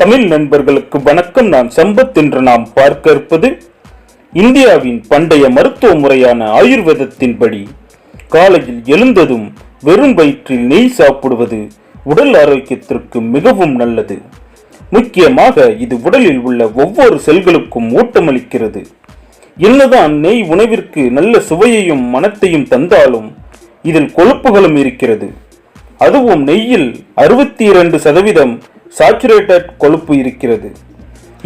தமிழ் நண்பர்களுக்கு வணக்கம். நான் சம்பத் என்று நாம் பார்க்க இருப்பது இந்தியாவின் பண்டைய மருத்துவ முறையான ஆயுர்வேதத்தின்படி காலையில் எழுந்ததும் வெறும் வயிற்றில் நெய் சாப்பிடுவது உடல் ஆரோக்கியத்திற்கு மிகவும் நல்லது. முக்கியமாக இது உடலில் உள்ள ஒவ்வொரு செல்களுக்கும் ஊட்டமளிக்கிறது. என்னதான் நெய் உணவிற்கு நல்ல சுவையையும் மனத்தையும் தந்தாலும் இதில் கொழுப்புகளும் இருக்கிறது. அதுவும் நெய்யில் அறுபத்தி இரண்டு சதவீதம் சாச்சுரேட்டட் கொழுப்பு இருக்கிறது.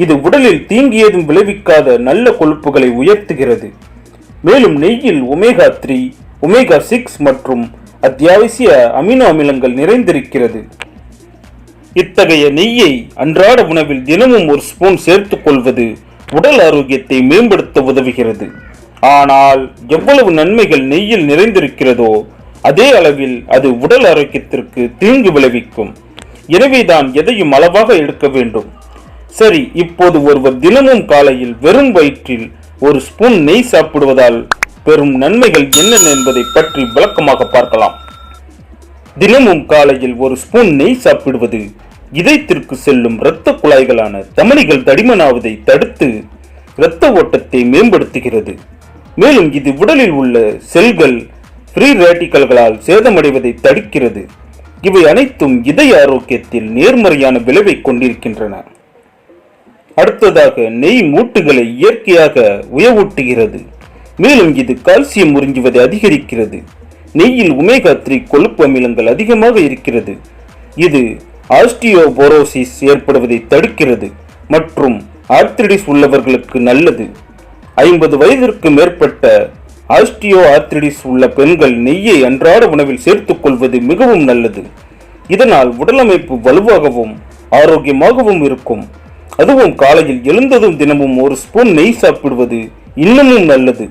இது உடலில் தீங்கு ஏதும் விளைவிக்காத நல்ல கொழுப்புகளை உயர்த்துகிறது. மேலும் நெய்யில் ஒமேகா த்ரீ ஒமேகா சிக்ஸ் மற்றும் அத்தியாவசிய அமினோ அமிலங்கள் நிறைந்திருக்கிறது. இத்தகைய நெய்யை அன்றாட உணவில் தினமும் ஒரு ஸ்பூன் சேர்த்துக் கொள்வது உடல் ஆரோக்கியத்தை மேம்படுத்த உதவுகிறது. ஆனால் எவ்வளவு நன்மைகள் நெய்யில் நிறைந்திருக்கிறதோ அதே அளவில் அது உடல் ஆரோக்கியத்திற்கு தீங்கு விளைவிக்கும். எனவேதான் எதையும் அளவாக எடுக்க வேண்டும். சரி இப்போது ஒருவர் தினமும் காலையில் வெறும் வயிற்றில் ஒரு ஸ்பூன் நெய் சாப்பிடுவதால் பெறும் நன்மைகள் என்னென்ன என்பதை பற்றி விளக்கமாக பார்க்கலாம். தினமும் காலையில் ஒரு ஸ்பூன் நெய் சாப்பிடுவது இதயத்திற்கு செல்லும் இரத்த குழாய்களான தமனிகள் தடிமனாவதை தடுத்து இரத்த ஓட்டத்தை மேம்படுத்துகிறது. மேலும் இது உடலில் உள்ள செல்கள் ஃப்ரீ ரேட்டிக்கல்களால் சேதமடைவதை தடுக்கிறது. இவை அனைத்தும் இதய ஆரோக்கியத்தில் நேர்மறையான விளைவை கொண்டிருக்கின்றன. அடுத்ததாக நெய் மூட்டுகளை இயற்கையாக உயவூட்டுகிறது. மேலும் இது கால்சியம் உறிஞ்சுவதை அதிகரிக்கிறது. நெய்யில் ஒமேகா த்ரீ கொழுப்பு அமிலங்கள் அதிகமாக இருக்கிறது. இது ஆஸ்டியோபோரோசிஸ் ஏற்படுவதை தடுக்கிறது மற்றும் ஆர்த்ரிடிஸ் உள்ளவர்களுக்கு நல்லது. ஐம்பது வயதிற்கு மேற்பட்ட ஆஸ்டியோ ஆர்த்திடிஸ் உள்ள பெண்கள் நெய்யை அன்றாட உணவில் சேர்த்துக் கொள்வது மிகவும் நல்லது. இதனால் உடலமைப்பு வலுவாகவும் ஆரோக்கியமாகவும் இருக்கும். அதுவும் காலையில் எழுந்ததும் தினமும் ஒரு ஸ்பூன் நெய் சாப்பிடுவது இன்னமும் நல்லது.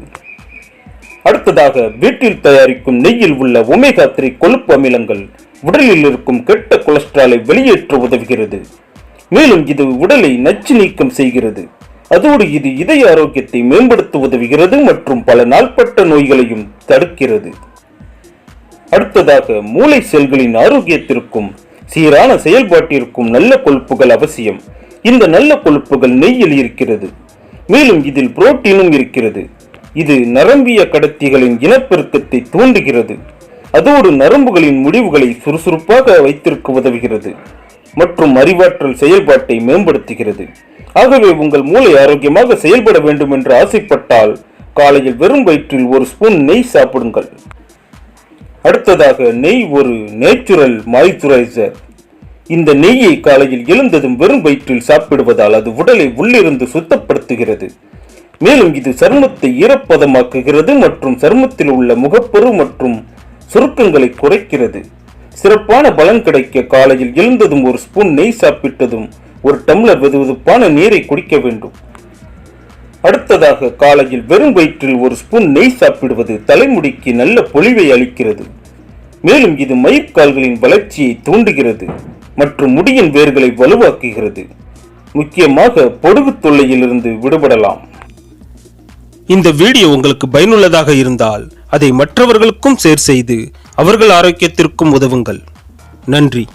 அடுத்ததாக வீட்டில் தயாரிக்கும் நெய்யில் உள்ள ஒமேகா த்ரீ கொழுப்பு அமிலங்கள் உடலில் இருக்கும் கெட்ட கொலஸ்ட்ராலை வெளியேற்ற உதவுகிறது. மேலும் இது உடலை நச்சு நீக்கம் செய்கிறது. அதோடு இது இதய ஆரோக்கியத்தை மேம்படுத்த உதவுகிறது மற்றும் பல நாள்பட்ட நோய்களையும் தடுக்கிறது. அடுத்ததாக மூளை செல்களின் ஆரோக்கியத்திற்கும் சீரான செயல்பாட்டிற்கும் நல்ல கொழுப்புகள் அவசியம். இந்த நல்ல கொழுப்புகள் நெய்யில் இருக்கிறது. மேலும் இதில் புரோட்டீனும் இருக்கிறது. இது நரம்பிய கடத்திகளின் இனப்பெருக்கத்தை தூண்டுகிறது. அதோடு நரம்புகளின் முடிவுகளை சுறுசுறுப்பாக வைத்திருக்க உதவுகிறது. மற்றும் அறிவாற்றல் செயல்பாட்டை மேம்படுத்துகிறது. ஆகவே உங்கள் மூளை ஆரோக்கியமாக செயல்பட வேண்டும் என்று ஆசைப்பட்டால் காலையில் வெறும் வயிற்றில் ஒரு ஸ்பூன் நெய் சாப்பிடுங்கள். அடுத்ததாக நெய் ஒரு நேச்சுரல் மாய்ச்சுரைசர் இந்த நெய்யை காலையில் எழுந்ததும் வெறும் வயிற்றில் சாப்பிடுவதால் அது உடலை உள்ளிருந்து சுத்தப்படுத்துகிறது. மேலும் இது சருமத்தை ஈரப்பதமாக்குகிறது மற்றும் சருமத்தில் உள்ள முகப்பரு மற்றும் சுருக்கங்களை குறைக்கிறது. சிறப்பான பலன் கிடைக்க காலையில் எழுந்ததும் ஒரு ஸ்பூன் நெய் சாப்பிட்டதும் ஒரு டம்ளர் வெதுவெதுப்பான நீரை குடிக்க வேண்டும். அடுத்ததாக காலையில் வெறும் வயிற்றில் ஒரு ஸ்பூன் நெய் சாப்பிடுவது தலைமுடிக்கு நல்ல பொலிவை அளிக்கிறது. மேலும் இது மயிர்கால்களின் வளர்ச்சியை தூண்டுகிறது மற்றும் முடியின் வேர்களை வலுவாக்குகிறது. முக்கியமாக பொடுகு தொல்லையிலிருந்து விடுபடலாம். இந்த வீடியோ உங்களுக்கு பயனுள்ளதாக இருந்தால் அதை மற்றவர்களுக்கும் ஷேர் செய்து அவர்கள் ஆரோக்கியத்திற்கும் உதவுங்கள். நன்றி.